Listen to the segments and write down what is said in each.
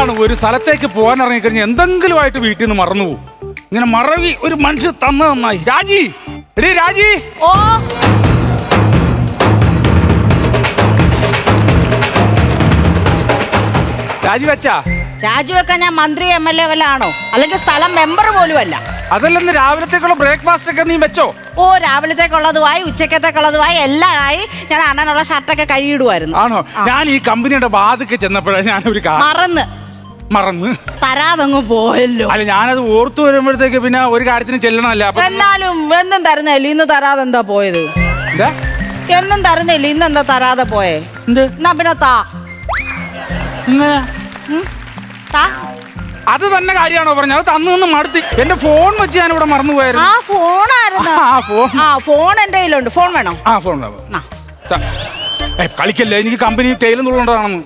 അതാണ് ഒരു സ്ഥലത്തേക്ക് പോകാൻ ഇറങ്ങിക്കഴിഞ്ഞാൽ എന്തെങ്കിലുമായിട്ട് വീട്ടിൽ നിന്ന് മറന്നു പോകും. ഇങ്ങനെ മറവി ഒരു മനുഷ്യൻ തന്ന നന്നായി. രാജി എടീ രാജി. ഓ. രാജി വെച്ചാ? രാജിവെക്കാൻ ഞാൻ മന്ത്രി എം എൽ എ വല്ല ആണോ അല്ലെങ്കിൽ സ്ഥലം മെമ്പർ പോലും അല്ല അതല്ലെന്ന് രാവിലത്തേക്കുള്ള ബ്രേക്ക്ഫാസ്റ്റ് ഒക്കെ നീ വെച്ചോ? ഓ രാവിലത്തേക്കുള്ളതുമായി ഉച്ചക്കത്തേക്കുള്ളതുമായി എല്ലാം ആയി ഞാൻ അണ്ണനുള്ള ഷർട്ടൊക്കെ കൈയിടുമായിരുന്നു ആണോ? ഞാൻ ഈ കമ്പനിയുടെ വാതിക്ക് ചെന്നപ്പോഴാണ് ഞാനൊരു ഒരു മറന്ന്. മറന്ന്. തരാതങ്ങ് പോയല്ലോ. അല്ല ഞാനത് ഓർത്തു വരുമ്പോഴത്തേക്ക് പിന്നെ ഒരു കാര്യത്തിന് ചെല്ലണമല്ല അപ്പൊ എന്നാലും എന്നും തരുന്നല്ലോ ഇന്ന് തരാതെ എന്താ പോയത്? എന്താ? എന്നും തരുന്നില്ല ഇന്ന് എന്താ തരാതെ പോയേ? എന്ത്? എന്നാ പിന്നെ താ. ഇങ്ങനെ? ഉം? താ. അത് തന്നെ കാര്യമാണോ പറഞ്ഞത്? അത് തന്നു നിന്ന് മടുത്തി. എന്റെ ഫോൺ വെച്ച് ഞാൻ ഇവിടെ മറന്നു ആ പോയായിരുന്നു ഫോണായിരുന്നു. ആ ഫോൺ. ആ ഫോൺ എന്റെ കയ്യിലുണ്ട്. ഫോൺ വേണോ? ആ ഫോൺ നാ. കളിക്കല്ലേ? എനിക്ക് കമ്പനി തേയിലും തുള്ളുണ്ടാണെന്ന്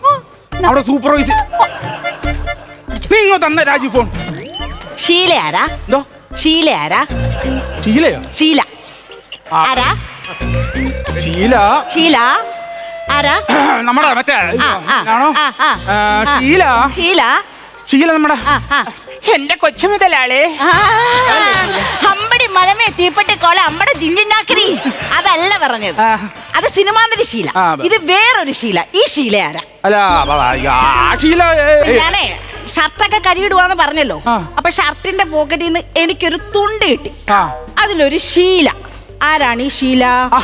അവിടെ സൂപ്പർവൈസർ നീ തന്ന രാജി ഫോൺ. ഷീല ആരാ? എന്തോ? ഷീല ആരാ? ശീലയോ ഷീല. ആരാ? ശീല ഷീല. ആരാ? നമ്മടെ മറ്റേ ആണോ ഷീല. ഷീല. ശീല നമ്മുടെ. എന്റെ കൊച്ചു മുതലാളെ. അമ്പടി മഴമേ തീപ്പെട്ടി കോളെ അമ്പടെ ജിഞ്ചിഞ്ഞാക്കരി അതല്ല പറഞ്ഞത്. അത് സിനിമാന്തരി ശീല ഇത് വേറൊരു ശീല ഈ ശീല ആരാ? അല്ല ശീല ഞാനേ ഷർട്ടൊക്കെ കരിയിടുവാന്ന് പറഞ്ഞല്ലോ ആ. അപ്പൊ ഷർട്ടിന്റെ പോക്കറ്റിൽ നിന്ന് എനിക്കൊരു തുണ്ട് കിട്ടി ആ. അതിലൊരു ശീല ആരാണ് ഈ ശീല ആ,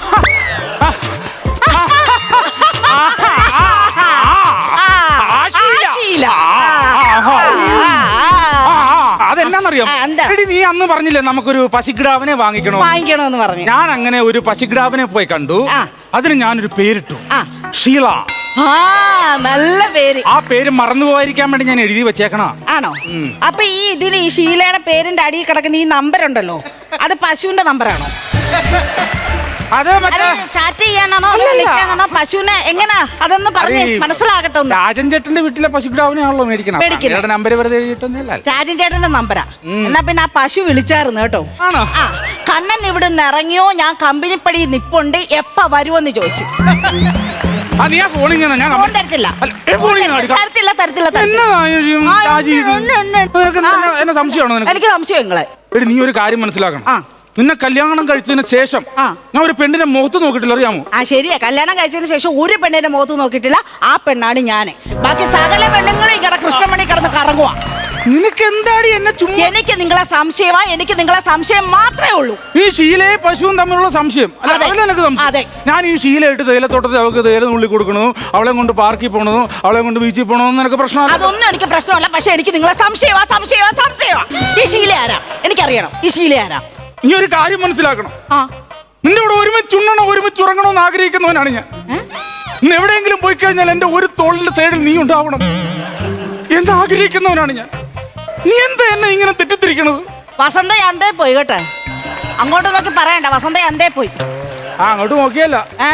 ആ ശീല. ആ ശീല. ആ, ആ, ആ. ആ, ആ, ആ, ആ. ആ, അതെന്നാന്നറിയാം ആ, എന്താ? എടി നീ അന്ന് പറഞ്ഞില്ലേ നമുക്കൊരു പശുഗ്രാവിനെ വാങ്ങിക്കണോ വാങ്ങിക്കണോന്ന് പറഞ്ഞു ഞാൻ അങ്ങനെ ഒരു പശുഗ്രാവിനെ പോയി കണ്ടു ആ. അതിന് ഞാനൊരു പേരിട്ടു ആ. ഷീല ആ നല്ല പേര്. ആ പേര് മറന്നു പോകാതിരിക്കാൻ വേണ്ടി ഞാൻ എഴുതി വെച്ചേക്കണ? ആണോ? അപ്പൊ ഈ ഇതിന് ഈ ഷീലയുടെ പേരിന്റെ അടിയിൽ കിടക്കുന്ന ഈ നമ്പർ ഉണ്ടല്ലോ. അത് പശുവിന്റെ നമ്പറാണോ അത് ചാറ്റ് ചെയ്യാനാണോ. വിളിക്കാനാണോ? പശുവിനെ എങ്ങനാ? അതൊന്ന് പറഞ്ഞ് മനസ്സിലാകട്ടെ രാജൻ ചേട്ടന്റെ വീട്ടിലെ പശുക്കിടാവിനെയാണല്ലോ മേടിക്കണം. നമ്പർ വെറുതെ എഴുതിയിട്ടൊന്നുമില്ല. രാജൻ ചേട്ടന്റെ നമ്പറാ എന്നാ പിന്നെ ആ പശു വിളിച്ചായിരുന്നു കേട്ടോ. ആണോ? ആ കണ്ണൻ നിന്ന് ഇറങ്ങിയോ? ഞാൻ കമ്പനിപ്പടി നിപ്പുണ്ട്. എപ്പ വരുമെന്ന് ചോദിച്ചു. ആ നീ ആ ഫോണിൽ നിന്ന് ഞാൻ ഫോൺ തരത്തില്ല അല്ല, ഏ, ഫോണിൽ നിന്ന് എടുക്കാം. തരത്തില്ല തരത്തില്ല തരത്തില്ല എന്നതാ ഈ ആ, രാജി ഇത്? ഉണ്ട്, ഉണ്ട്, ഉണ്ട്. നിനക്ക് ആ. എന്നെ- എന്നെ സംശയമാണോ നിനക്ക് എനിക്ക് സംശയം നിങ്ങളെ എടി നീ ഒരു കാര്യം മനസ്സിലാക്കണം ആ. നിന്നെ കല്യാണം കഴിച്ചതിന് ശേഷം ആ. ഞാൻ ഒരു പെണ്ണിന്റെ മുഖത്ത് നോക്കിയിട്ടില്ല അറിയാമോ ആ ശരിയാ കല്യാണം കഴിച്ചതിന് ശേഷം ഒരു പെണ്ണിന്റെ മുഖത്ത് നോക്കിയിട്ടില്ല ആ പെണ്ണാണ് ഞാൻ ബാക്കി സകല പെണ്ണുങ്ങളും ഇങ്ങനെ കൃഷ്ണമണി കിടന്ന് കറങ്ങുക നിനക്ക് എന്താടി എന്നെ ചുമ്മാ എനിക്ക് നിങ്ങളെ സംശയമാ എനിക്ക് നിങ്ങളെ സംശയം മാത്രമേ ഉള്ളൂ. ഈ ഷീലയെ പശുവും തമ്മിലുള്ള സംശയം. അല്ല അതെ. അതല്ല എനിക്ക് സംശയം. ഞാൻ ഈ ഷീലയിട്ട് തേയിലത്തോട്ടത്തിൽ അവൾക്ക് തേയില നുള്ളി കൊടുക്കണതും അവളെ കൊണ്ട് പാർക്കിൽ പോണതും അവളെ കൊണ്ട് ബീച്ചിൽ പോണതും നിനക്ക് പ്രശ്നമല്ല. അതൊന്നും എനിക്ക് പ്രശ്നമല്ല പക്ഷെ എനിക്ക് നിങ്ങളെ സംശയമാ സംശയമാ സംശയമാ. ഈ ശീല ആരാ? എനിക്കറിയണം ഈ ശീല ആരാ? നീ ഒരു കാര്യം മനസ്സിലാക്കണം. ആ. നിന്റെ കൂടെ ഒരുമിച്ച് ഉണ്ണണോ ഒരുമിച്ച് ഉറങ്ങണോ എന്ന് ആഗ്രഹിക്കുന്നവനാണ് ഞാൻ. ഏ? ഇന്ന് എവിടെയെങ്കിലും പോയി കഴിഞ്ഞാൽ എന്റെ ഒരു തോളിന്റെ സൈഡിൽ നീ ഉണ്ടാവണം. എന്ന് ആഗ്രഹിക്കുന്നവനാണ് ഞാൻ? നീ എന്താ എന്നെ ഇങ്ങനെ തെറ്റിദ്ധരിക്കണത്? വസന്ത അന്തേ പോയി കേട്ടെ. അങ്ങോട്ട് നോക്കി പറയണ്ട വസന്ത അന്തേ പോയി. ആ അങ്ങോട്ട് നോക്കിയല്ല. ഏ?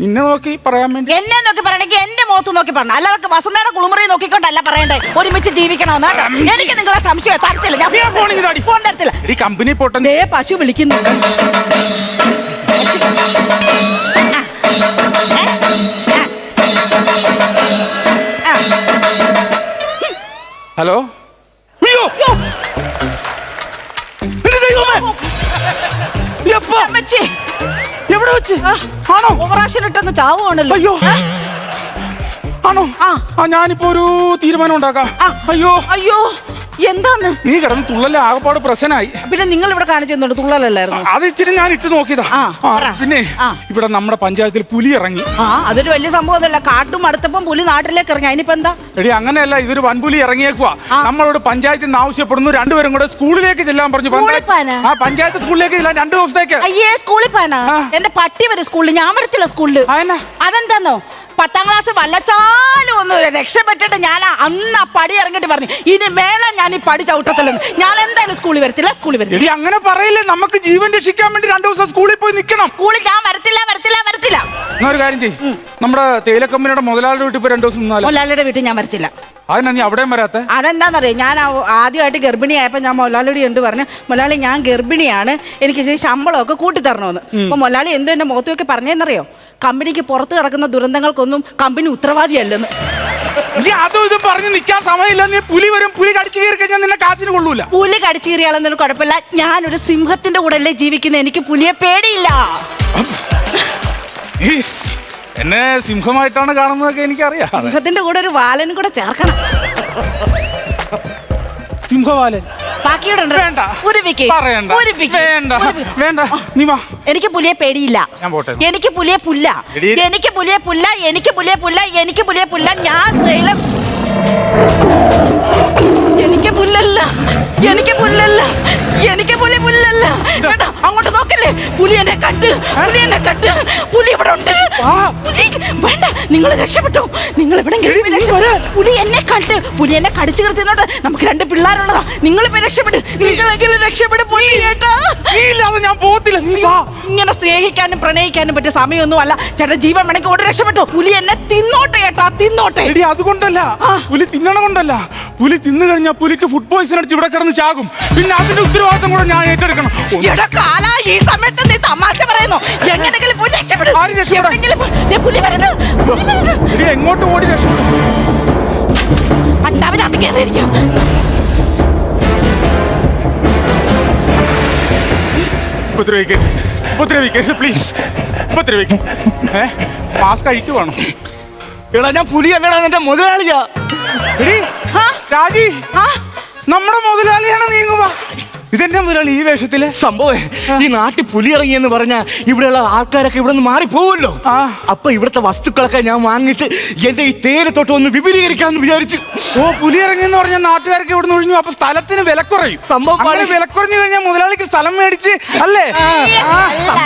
നിന്നെ നോക്കി പറയാൻ വേണ്ടി. എന്നെ നോക്കി പറയണെങ്കിൽ എന്റെ മുഖത്ത് നോക്കി പറഞ്ഞു അല്ലാതെ വസന്തയുടെ കുളിമുറി നോക്കിക്കൊണ്ടല്ല പറയണ്ടേ. ഒരുമിച്ച് ജീവിക്കണമെന്ന് കേട്ടോ. എനിക്ക് നിങ്ങളെ സംശയം തരത്തില്ല. ഞാൻ ഫോൺ തരത്തില്ല. ഈ കമ്പനി പൊട്ടൻ. ദേ പശു വിളിക്കുന്നു. ഹലോ? എപ്പോ? എവിടെ വെച്ച്. ആണോ ഓവറാക്ഷൻ ഇട്ടെന്ന് ചാവുകയാണല്ലോ അയ്യോ. ആണോ. ആ ഞാനിപ്പോ ഒരു തീരുമാനം ഉണ്ടാക്കാം അയ്യോ അയ്യോ എന്താന്ന്? നീ കിടന്ന് തുള്ളൽ ആകപ്പാട് പ്രശ്നമായി. പിന്നെ നിങ്ങൾ ഇവിടെ കാണിച്ചു തുള്ളലല്ലായിരുന്നു? അത് ഇച്ചിരി ഞാൻ ഇട്ട് നോക്കിയതാ. പിന്നെ. ഇവിടെ നമ്മുടെ പഞ്ചായത്തിൽ പുലി ഇറങ്ങി. ആ അതൊരു വലിയ സംഭവമൊന്നുമല്ല. കാട്ടും അടുത്തപ്പം പുലി നാട്ടിലേക്ക് ഇറങ്ങി. അതിനിപ്പോ എന്താ? എടി അങ്ങനെയല്ല ഇതൊരു വൻപുലി ഇറങ്ങിയേക്കുവാ. നമ്മളോട് പഞ്ചായത്തിൽ നിന്ന് ആവശ്യപ്പെടുന്നു. രണ്ടുപേരും കൂടെ സ്കൂളിലേക്ക് ചെല്ലാൻ പറഞ്ഞു? ആ പഞ്ചായത്ത് സ്കൂളിലേക്ക് ചെല്ലാൻ രണ്ടു ദിവസത്തേക്ക്. അയ്യേ സ്കൂളിൽ പോയാ എന്റെ പട്ടി വരും സ്കൂളിൽ. ഞാൻ വരത്തില്ല സ്കൂളിൽ? അതെന്താന്നോ? പത്താം ക്ലാസ് വല്ലച്ചാലും ഒന്ന് രക്ഷപ്പെട്ടിട്ട് ഞാൻ അന്ന് ആ പടി ഇറങ്ങിട്ട് പറഞ്ഞു ഇനി മേലെ ഞാൻ ഈ പടി ചവിട്ടത്തില്ലെന്ന് ഞാൻ എന്തായാലും സ്കൂളിൽ വരത്തില്ല സ്കൂളിൽ വരത്തില്ല. എടി അങ്ങനെ പറയില്ലേ? നമുക്ക് ജീവൻ രക്ഷിക്കാൻ വേണ്ടി രണ്ടു ദിവസം സ്കൂളിൽ പോയി നിൽക്കണം. സ്കൂളിൽ ഞാൻ വരത്തില്ല വരത്തില്ല വരത്തില്ല. എന്നാ ഒരു കാര്യം ചെയ്യ്. നമ്മുടെ തേയിലക്കമ്പനിയുടെ മുതലാളിയുടെ വീട്ടിൽ പോയി രണ്ടു ദിവസം മുതലാളിയുടെ വീട്ടിൽ ഞാൻ വരത്തില്ല. അതിനാ നീ അവിടെയും വരാത്തെ? അതെന്താണെന്നറിയോ ഞാൻ ആ- ആദ്യമായിട്ട് ഗർഭിണിയായപ്പോൾ ഞാൻ മൊലാളിയോട് ഉണ്ട് പറഞ്ഞു മൊലാളി ഞാൻ ഗർഭിണിയാണ് എനിക്ക് ഇച്ചിരി ശമ്പളമൊക്കെ കൂട്ടിത്തരണമെന്ന് അപ്പോൾ മൊലാളി എന്തോ എന്റെ മുഖത്തൊക്കെ പറഞ്ഞതെന്നറിയോ കമ്പനിക്ക് പുറത്ത് കിടക്കുന്ന ദുരന്തങ്ങൾക്കൊന്നും കമ്പനി ഉത്തരവാദിയല്ലെന്ന്. നീ അതും ഇതും പറഞ്ഞു നിൽക്കാൻ സമയമില്ല. നീ പുലി വരും പുലി കടിച്ചു കയറി കഴിഞ്ഞാൽ നിന്നെ കാശിന് കൊള്ളൂല. പുലി കടിച്ചു കടിച്ചീറിയാളൊന്നും കുഴപ്പമില്ല. ഞാനൊരു സിംഹത്തിന്റെ കൂടെ അല്ലേ ജീവിക്കുന്നത് എനിക്ക് പുലിയെ പേടിയില്ല. എന്നെ സിംഹമായിട്ടാണ് കാണുന്നതൊക്കെ എനിക്കറിയാം. സിംഹത്തിന്റെ കൂടെ ഒരു വാലനും കൂടെ ചേർക്കണം. സിംഹവാലൻ. വേണ്ട. ഉരുവിക്ക്. പറയണ്ട. വേണ്ട. വേണ്ട. നീ വാ. എനിക്ക് പുലിയെ പേടിയില്ല. ഞാൻ പോട്ടെ. എനിക്ക് പുലിയെ പുല്ല. എടീ. എനിക്ക് പുലിയെ പുല്ല. എനിക്ക് പുലിയെ പുല്ല. എനിക്ക് പുലിയെ പുല്ല. ഞാൻ ട്രെയിലർ എനിക്ക് പുല്ലല്ല. എനിക്ക് പുല്ലല്ല. എനിക്ക് പുലി പുല്ലല്ല. കേട്ടോ അങ്ങോട്ട് നോക്കല്ലേ? പുലി എന്നെ കണ്ട് പുലി എന്നെ കണ്ട്. പുലി ഇവിടെ ഉണ്ട്. പുലി വേണ്ട നിങ്ങൾ രക്ഷപ്പെട്ടു. നിങ്ങൾ എവിടെങ്കിലും പുലി എന്നെ കണ്ട് പുലി എന്നെ കടിച്ചു കീർത്തിന്നോട്ട് നമുക്ക് രണ്ട് പിള്ളേരുള്ളതാ. നിങ്ങൾ ഇപ്പൊ രക്ഷപ്പെട്ട് നിങ്ങളെങ്കിലും രക്ഷപ്പെടും പുലി ചേട്ടാ ഞാൻ പോകത്തില്ല. നീ വാ. ഇങ്ങനെ സ്നേഹിക്കാനും പ്രണയിക്കാനും പറ്റിയ സമയമൊന്നും അല്ല ചേട്ടാ ജീവൻ വേണമെങ്കിൽ ഓടി രക്ഷപ്പെട്ടു. പുലി എന്നെ തിന്നോട്ടെ ചേട്ടാ തിന്നോട്ടെ. എടി അതുകൊണ്ടല്ല. പുലി തിന്നണ കൊണ്ടല്ല പുലി തിന്നു കഴിഞ്ഞാൽ പുലിക്ക് ഫുഡ് പോയിസൺ അടിച്ച് ഇവിടെ കിടന്ന് ചാകും. പിന്നെ അതിന്റെ ഉത്തരവാദിത്തം കൂടെ ഞാൻ ഏറ്റെടുക്കണം. എടാ കാല ഈ സമയത്ത് നീ തമാശ പറയുന്നു. എങ്ങനെങ്കിലും പുലി രക്ഷപ്പെടും. ആര് രക്ഷപ്പെടും? എവിടെയെങ്കിലും പോ- ദേ പുലി വരുന്നു. പുലി വരുന്നു. എടി എങ്ങോട്ട് ഓടി രക്ഷപ്പെടും? അണ്ടാവിനകത്ത് കയറിയിരിക്കാം. ഉപദ്രവിക്കരുത് ഉപദ്രവിക്കരുത് പ്ലീസ് ഉപദ്രവിക്കരുത് ഏ മാസ്ക് അഴിക്കുവാണോ എടാ ഞാൻ പുലിയല്ലടാ എന്റെ മുതലാളിയാ. എടി? രാജി ആ. നമ്മുടെ മുതലാളിയാണ് നീങ്ങുക. ഇതെന്നെ മുതലാളി ഈ വേഷത്തിലെ? സംഭവേ ഈ നാട്ടിൽ പുലി ഇറങ്ങിയെന്ന് പറഞ്ഞാ ഇവിടെയുള്ള ആൾക്കാരൊക്കെ ഇവിടെ നിന്ന് മാറി പോവല്ലോ ആ. അപ്പൊ ഇവിടുത്തെ വസ്തുക്കളൊക്കെ ഞാൻ വാങ്ങിയിട്ട് എന്റെ ഈ തേരത്തോട്ട് തൊട്ട് ഒന്ന് വിപുലീകരിക്കാന്ന് വിചാരിച്ചു. ഓ പുലി ഇറങ്ങിയെന്ന് പറഞ്ഞാൽ നാട്ടുകാർക്ക് ഇവിടെ നിന്ന് ഒഴിഞ്ഞു. അപ്പൊ സ്ഥലത്തിന് വില കുറയും സംഭവം വില കുറഞ്ഞു വിലക്കുറഞ്ഞു കഴിഞ്ഞാൽ മുതലാളിക്ക് സ്ഥലം മേടിച്ച് അല്ലേ?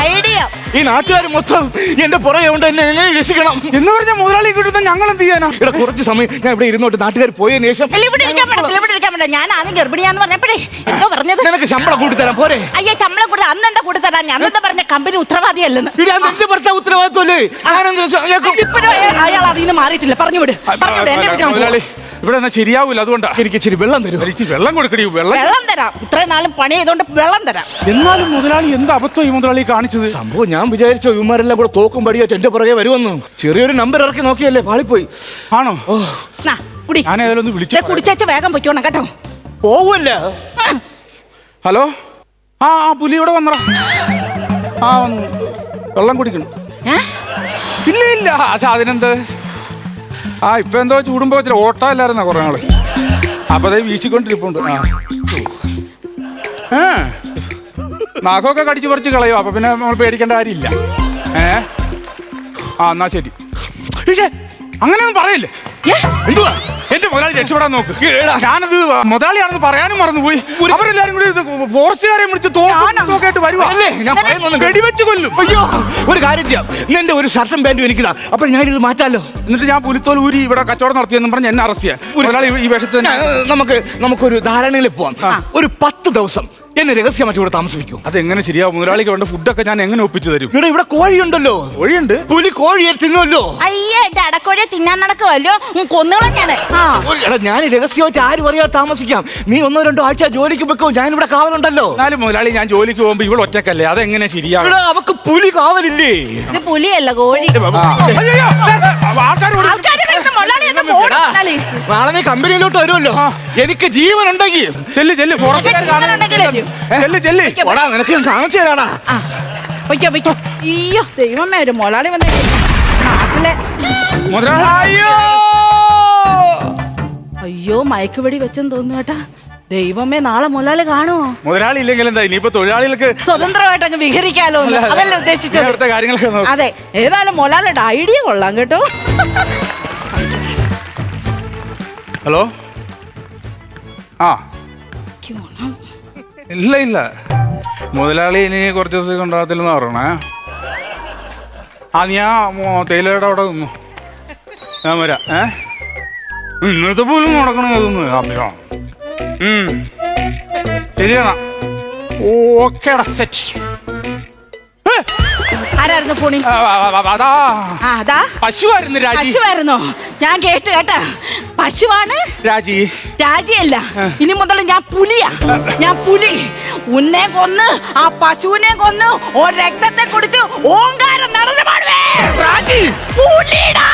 ഐഡിയ. ഈ നാട്ടുകാർ മൊത്തം എന്റെ പുറകെ കൊണ്ട് എന്നെ എന്നെ രക്ഷിക്കണം. എന്ന് പറഞ്ഞ മുതലാളി കിട്ടുന്ന ഞങ്ങൾ എന്ത് ചെയ്യാനാ? ഇവിടെ കുറച്ച് സമയം ഞാൻ ഇവിടെ ഇരുന്നോട്ട് നാട്ടുകാർ പോയതിനു ശേഷം അല്ല ഇവിടെ ഇരിക്കാൻ പറ്റത്തില്ല ഇവിടെ ഇരിക്കാൻ പറ്റില്ല ഞാൻ ആദ്യം ഗർഭിണിയാന്ന് പറഞ്ഞപ്പോഴേ എന്തോ പറഞ്ഞത്? നിനക്ക് ശമ്പളം കൂട്ടി തരാം പോരെ. അയ്യോ ശമ്പളം കൂടുതൽ അന്ന് എന്താ കൂടി തരാൻ ഞാൻ എന്താ പറഞ്ഞ കമ്പനി ഉത്തരവാദിയല്ലെന്ന്. ഇവിടെ എന്റെ ഭർത്താവ് ഉത്തരവാദിത്വല്ലേ ഞാനെന്തിനാ സ- അയാൾക്ക് ഇപ്പോഴും അയാൾ അതിൽ നിന്ന് മാറിയിട്ടില്ല. പറഞ്ഞു വിട് പറഞ്ഞു വിട് എന്നെ വിടാൻ മുതലാളി ഇവിടെ എന്നാ ശരിയാവൂല അതുകൊണ്ടാ. എനിക്ക് ഇച്ചിരി വെള്ളം തരും ഇച്ചിരി വെള്ളം കൊടുക്കടി വെള്ളം വെള്ളം തരാം. ഇത്രയും നാളും പണി ചെയ്തോണ്ട് വെള്ളം തരാം. എന്നാലും മുതലാളി എന്ത് അബദ്ധം ഈ മുതലാളി കാണിച്ചത്? സംഭവം ഞാൻ വിചാരിച്ചോ ഇവന്മാരെല്ലാം കൂടെ തോക്കും പടിയായിട്ട് എന്റെ പുറകെ വരുമെന്ന്. ചെറിയൊരു നമ്പർ ഇറക്കി നോക്കിയല്ലേ പാളിപ്പോയി ആണോ? നാ, കുടി. ഞാൻ ഏതായാലും ഒന്ന് വിളിച്ചു ദേ കുടിച്ചേച്ച് വേഗം പൊയ്ക്കോണം കേട്ടോ. പോവല്ല? ഹലോ? ആ ആ പുലി ഇവിടെ വന്നടാ. ആ വന്നു. വെള്ളം കുടിക്കണം. ഏ? ഇല്ല ഇല്ല. അത് അതിനെന്ത്? ആ ഇപ്പൊ എന്തോ ചൂടുമ്പോ ഇച്ചിരി ഓട്ടമില്ലായിരുന്ന കുറെ നാൾ? അപ്പൊ അതേ വീശിക്കൊണ്ടിരിപ്പുണ്ട്. ആ. ഏ? നാഗമൊക്കെ കടിച്ചു പറിച്ച് കളയും. അപ്പൊ പിന്നെ നമ്മൾ പേടിക്കേണ്ട കാര്യമില്ല. ഏ? ആ എന്നാ ശരി. ഇയ്യേ, അങ്ങനെയൊന്നും പറയില്ലേ? എന്തുവാ? എന്റെ മുതലാളി രക്ഷപ്പെടാൻ നോക്ക്. ഞാനത് മുതലാളിയാണെന്ന് പറയാനും മറന്നുപോയി അവരെല്ലാരും കൂടി ഫോറസ്റ്റുകാരെ വിളിച്ച്? തോക്കായിട്ട് വരുവാ. അല്ലേ? ഞാൻ പറയുന്നൊന്നും കേട്ടോ. വെടിവെച്ച് കൊല്ലും. അയ്യോ ഒരു കാര്യം ചെയ്യാം. നിന്റെ ഒരു ഷർട്ടും പാന്റും എനിക്കിതാ. അപ്പൊ ഞാൻ ഇത് മാറ്റാലോ? എന്നിട്ട് ഞാൻ പുലിത്തോൽ ഊരി ഇവിടെ കച്ചവടം നടത്തിയെന്നും പറഞ്ഞ് എന്നെ അറസ്റ്റ് ചെയ്യാം മുതലാളി ഈ വേഷത്തിൽ നമുക്ക് നമുക്കൊരു ധാരണയിൽ പോവാം. ഒരു പത്ത് ദിവസം എന്നെ രഹസ്യമായിട്ട് ഇവിടെ താമസിപ്പിക്കും. അതെങ്ങനെ ശരിയാവും? മുതലാളിക്ക് വേണ്ട ഫുഡൊക്കെ ഞാൻ എങ്ങനെ ഒപ്പിച്ചു തരും? ഇവിടെ ഇവിടെ കോഴിയുണ്ടല്ലോ. കോഴിയുണ്ട്? പുലി കോഴിയെ തിന്നുമല്ലോ അയ്യേ എന്റെ അടക്കോഴിയെ തിന്നാൻ നടക്കുമല്ലോ കൊന്നുകളും ഞാൻ. ആ. എടാ ഞാൻ രഹസ്യമായിട്ട് ആരും അറിയാതെ താമസിക്കാം. നീ ഒന്നോ രണ്ടോ ആഴ്ച ജോലിക്ക് വെക്കോ ഞാൻ ഇവിടെ കാവലുണ്ടല്ലോ. എന്നാലും മുതലാളി ഞാൻ ജോലിക്ക് പോകുമ്പോ ഇവിടെ ഒറ്റക്കല്ലേ? അതെങ്ങനെ ശരിയാവും ഇവിടെ അവക്ക് പുലി കാവലില്ലേ? ഇത് പുലിയല്ല കോഴി. ആൾക്കാർ നാളെ നീ കമ്പനിയിലോട്ട് വരുമല്ലോ. എനിക്ക് ജീവൻ ഉണ്ടെങ്കിൽ ചെല്ലു ചെല്ലു ചെല്ലു ചെല്ലു ജീവനുണ്ടെങ്കിലേ. ചെല്ല്. ചെല്ല് ഓടാ നിനക്ക് കാണിച്ചു തരാടാ. പൊയ്ക്കോ പൊയ്ക്കോ. അയ്യോ ദൈവമേ ഒരു മൊളാളി വന്നേ. നാട്ടിലെ മുതലാളി. അയ്യോ! അയ്യോ മയക്കുവെടി വെച്ചെന്ന് തോന്നുന്നു കേട്ടാ. ദൈവമേ നാളെ മുതലാളി കാണുമോ മുതലാളി ഇല്ലെങ്കിൽ എന്താ ഇനിയിപ്പോ തൊഴിലാളികൾക്ക് സ്വതന്ത്രമായിട്ട് അങ്ങ് വിഹരിക്കാലോ അതല്ല ഉദ്ദേശിച്ചത്. അതെ ഏതായാലും മുതലാളിയുടെ ഐഡിയ കൊള്ളാം കേട്ടോ. ഹലോ? ആ. ഇല്ല ഇല്ല. മുതലാളി ഇനി കുറച്ച് ദിവസം ഉണ്ടാകത്തില്ലെന്ന് പറയണേ. ആ നീ ആ തേയിലയുടെ അവിടെ നിന്നു. ഞാൻ വരാം. ഏ? ഇന്നത്തെ പോലും നടക്കണേ അതൊന്ന്. അഭിനോ ശരിയാണ് ഓക്കേടാ സെറ്റ് ആരായിരുന്നു പുണി. അതാ. ആ അതാ. പശുവായിരുന്നു രാജി. പശുവായിരുന്നോ. ഞാൻ കേട്ട് കേട്ടാ. പശുവാണ്? രാജി. രാജിയല്ല. ഇനി മുതൽ ഞാൻ പുലിയാ. ഞാൻ പുലി. ഉന്നെ കൊന്ന് ആ പശുവിനെ കൊന്ന് ഓ രക്തത്തെ കുടിച്ച് ഓങ്കാരം നടന്നു പാടുവേ. രാജി. പുലിടാ.